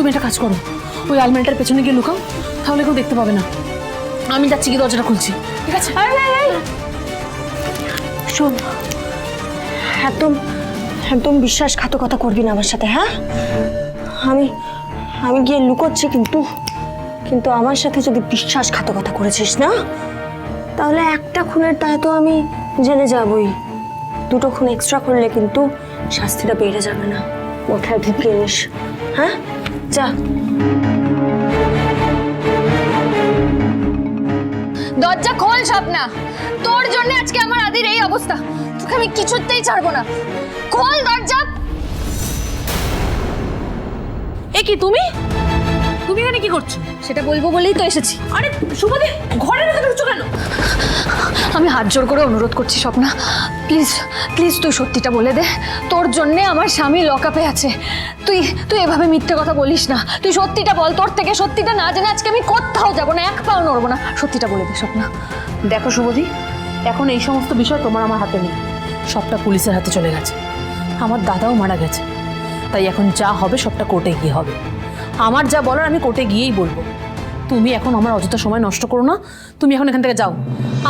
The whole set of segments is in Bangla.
তুমি একটা কাজ করো। ওই আলমারিটার পেছনে গিয়ে লুকাও তাহলে কেউ দেখতে পাবে না। আমি যাচ্ছি কি দরজাটা খুলছি। ঠিক আছে? শোন একদম একদম বিশ্বাসঘাতকতা করবি না আমার সাথে হ্যাঁ? আমি আমি গিয়ে লুকোচ্ছি কিন্তু কিন্তু আমার সাথে যদি বিশ্বাসঘাতকতা করেছিস না? তাহলে একটা খুনের দায় তো আমি জেনে যাবই। দুটো খুন এক্সট্রা করলে কিন্তু শাস্তিটা বেড়ে যাবে না। মাথায় ঢুকিয়ে নিস হ্যাঁ? যা। দরজা খোল স্বপ্না। তোর জন্য আজকে আমার আদির এই অবস্থা। তোকে আমি কিছুতেই ছাড়বো না। খোল দরজা। এ কি তুমি? তুমি এখানে কি করছ? সেটা বলব বলেই তো এসেছি। আরে শুভদী ঘরে রেখে ঢুকছো কেন? আমি হাত জোর করে অনুরোধ করছি স্বপ্না। প্লিজ প্লিজ তুই সত্যিটা বলে দে। তোর জন্যে আমার স্বামী লকআপে আছে। তুই তুই এভাবে মিথ্যে কথা বলিস না। তুই সত্যিটা বল। তোর থেকে সত্যিটা না জেনে আজকে আমি কোথাও যাব না এক পাও নড়বো না। সত্যিটা বলে দে স্বপ্না। দেখো শুভদী এখন এই সমস্ত বিষয় তোমার আমার হাতে নেই। সবটা পুলিশের হাতে চলে গেছে। আমার দাদাও মারা গেছে। তাই এখন যা হবে সবটা কোর্টে গিয়ে হবে। আমার যা বলার আমি কোর্টে গিয়েই বলব। তুমি এখন আমার অযথা সময় নষ্ট করো না। তুমি এখন এখান থেকে যাও।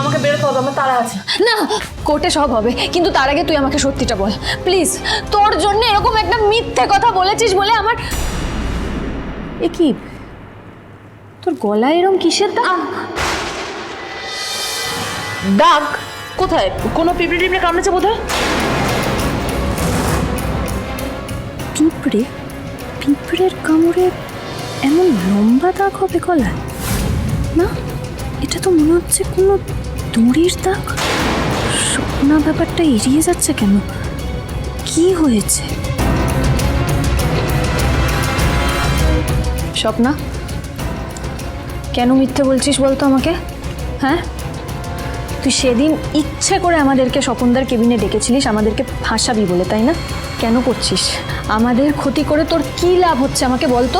আমাকে বেরোতে হবে আমার তারা আছে। না কোর্টে সব হবে কিন্তু তার আগে তুই আমাকে সত্যিটা বল। প্লিজ তোর জন্য এরকম একটা মিথ্যে কথা বলেছিস বলে আমার এ কি? তোর গলায় এরকম কিসের দাগ? দাগ? কোথায়? কোনো পিঁপড়ে টিপড়ে কামড়েছে বোধ হয় পিঁপড়ে পিঁপড়ের কামড়ে এমন লম্বা দাগ হবে গলায়? না, এটা তো মনে হচ্ছে কোনো দড়ির দাগ। স্বপ্না ব্যাপারটা এড়িয়ে যাচ্ছে কেন? কি হয়েছে? স্বপ্না, কেন মিথ্যে বলছিস বলতো আমাকে? হ্যাঁ? তুই সেদিন ইচ্ছে করে আমাদেরকে স্বপনদার কেবিনে ডেকেছিলিস, আমাদেরকে ফাঁসাবি বলে, তাই না? কেন করছিস? আমাদের ক্ষতি করে তোর কি লাভ হচ্ছে আমাকে বলতো?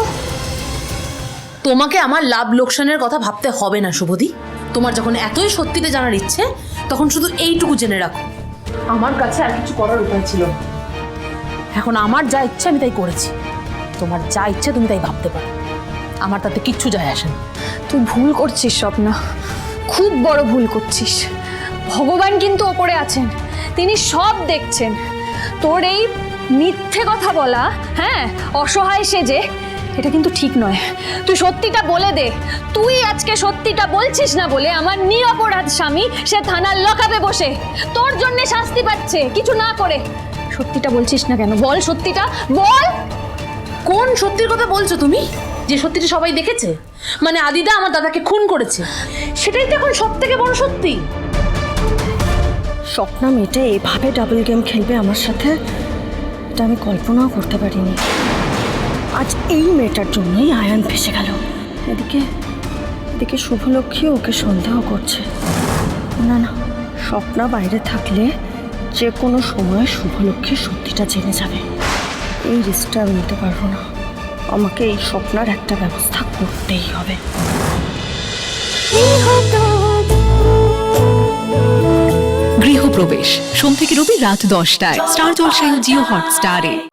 তোমাকে আমার লাভ লোকসানের কথা ভাবতে হবে না শুভদি। তোমার যখন এতই সত্যিতে জানার ইচ্ছে তখন শুধু এইটুকু জেনে রাখো। আমার কাছে আর কিছু করার উপায় ছিল না। এখন আমার যা ইচ্ছে আমি তাই করেছি। তোমার যা ইচ্ছে তুমি তাই ভাবতে পারো। আমার তাতে কিচ্ছু যায় আসে না। তুই ভুল করছিস স্বপ্না। খুব বড় ভুল করছিস। ভগবান কিন্তু ওপরে আছেন। তিনি সব দেখছেন। তোর এই মিথ্যে কথা বলা হ্যাঁ অসহায় সেজে এটা কিন্তু ঠিক নয়। তুই সত্যিটা বলে দে। তুই আজকে সত্যিটা বলছিস না বলে আমার নিরপরাধ স্বামী সে থানার লকাবে বসে। তোর জন্য শাস্তি পাচ্ছে কিছু না করে। সত্যিটা বলছিস না কেন? বল সত্যিটা। বল! কোন সত্যির কথা বলছো তুমি? যে সত্যিটা সবাই দেখেছে? মানে আদিদা আমার দাদাকে খুন করেছে। সেটাই তো এখন সব থেকে বড় সত্যি। স্বপ্না মেয়েটা এভাবে ডাবল গেম খেলবে আমার সাথে এটা আমি কল্পনাও করতে পারিনি। আজ এই মেয়েটার জন্যই আয়ান ফেসে গেল। এদিকে এদিকে শুভলক্ষ্মী ওকে সন্দেহ করছে। না না, স্বপ্না বাইরে থাকলে যে কোনো সময় শুভলক্ষ্মী সত্যিটা জেনে যাবে। এই রিস্কটা আমি নিতে পারব না। আমাকে এই স্বপ্নার একটা ব্যবস্থা করতেই হবে। গৃহপ্রবেশ। সোম থেকে রবি রাত দশটায়। স্টার জলসায় জিও হটস্টারে।